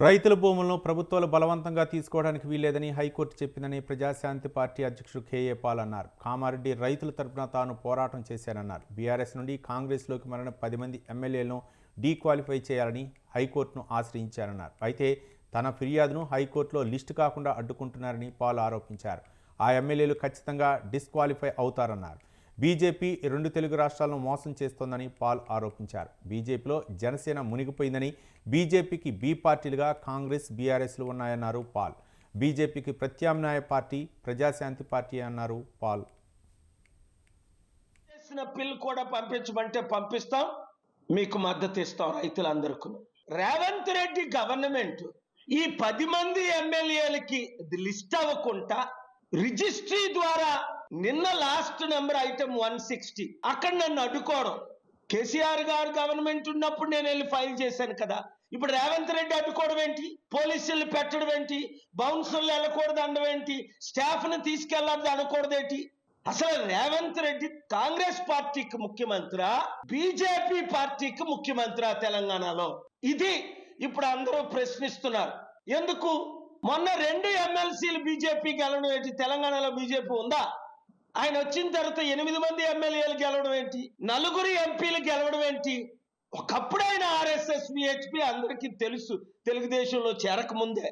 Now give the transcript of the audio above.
రైతుల భూములను ప్రభుత్వాలు బలవంతంగా తీసుకోవడానికి వీల్లేదని హైకోర్టు చెప్పిందని ప్రజాశాంతి పార్టీ అధ్యక్షుడు కేఏ పాల్ అన్నారు. కామారెడ్డి రైతుల తరపున తాను పోరాటం చేశానన్నారు. బీఆర్ఎస్ నుండి కాంగ్రెస్లోకి మరణ పది మంది ఎమ్మెల్యేలను డీక్వాలిఫై చేయాలని హైకోర్టును ఆశ్రయించారన్నారు అయితే తన ఫిర్యాదును హైకోర్టులో లిస్టు కాకుండా అడ్డుకుంటున్నారని పాల్ ఆరోపించారు. ఆ ఎమ్మెల్యేలు ఖచ్చితంగా డిస్క్వాలిఫై అవుతారన్నారు. బీజేపీ రెండు తెలుగు రాష్ట్రాలను మోసం చేస్తోందని పాల్ ఆరోపించారు. బీజేపీలో జనసేన మునిగిపోయిందని బీజేపీకి బి పార్టీలుగా కాంగ్రెస్ బీఆర్ఎస్లు ఉన్నాయన్నారు పాల్. బీజేపీకి ప్రత్యామ్నాయ పార్టీ ప్రజాశాంతి పార్టీ అన్నారు పాల్. చేసిన బిల్ కూడా పంపించమంటే పంపిస్తాం మీకు మద్దతు ఇస్తాం రైతులందరికీ. రేవంత్ రెడ్డి గవర్నమెంట్ ఈ పది మంది ఎమ్మెల్యేలకి లిస్ట్ అవ్వకుండా రిజిస్ట్రీ ద్వారా నిన్న last number item one sixty అక్కడ నన్ను అడ్డుకోవడం. కేసీఆర్ గారు గవర్నమెంట్ ఉన్నప్పుడు నేను వెళ్ళి ఫైల్ చేశాను కదా. ఇప్పుడు రేవంత్ రెడ్డి అడ్డుకోవడం ఏంటి? పోలీసులు పెట్టడం ఏంటి? బౌన్సర్లు వెళ్ళకూడదు అనడం ఏంటి? స్టాఫ్ను తీసుకెళ్ళదు తీసుకెళ్ళాలి అనకూడదు ఏంటి? అసలు రేవంత్ రెడ్డి కాంగ్రెస్ పార్టీకి ముఖ్యమంత్రి? బీజేపీ పార్టీకి ముఖ్యమంత్రి తెలంగాణలో? ఇది ఇప్పుడు అందరూ ప్రశ్నిస్తున్నారు. ఎందుకు? మొన్న రెండు ఎమ్మెల్సీలు బీజేపీ గెలవడం ఏంటి? తెలంగాణలో బీజేపీ ఉందా? ఆయన వచ్చిన తర్వాత ఎనిమిది మంది ఎమ్మెల్యేలు గెలవడం ఏంటి? నలుగురు ఎంపీలు గెలవడం ఏంటి? ఒకప్పుడు ఆయన ఆర్ఎస్ఎస్ విహెచ్పి అందరికీ తెలుసు. తెలుగుదేశంలో చేరక ముందే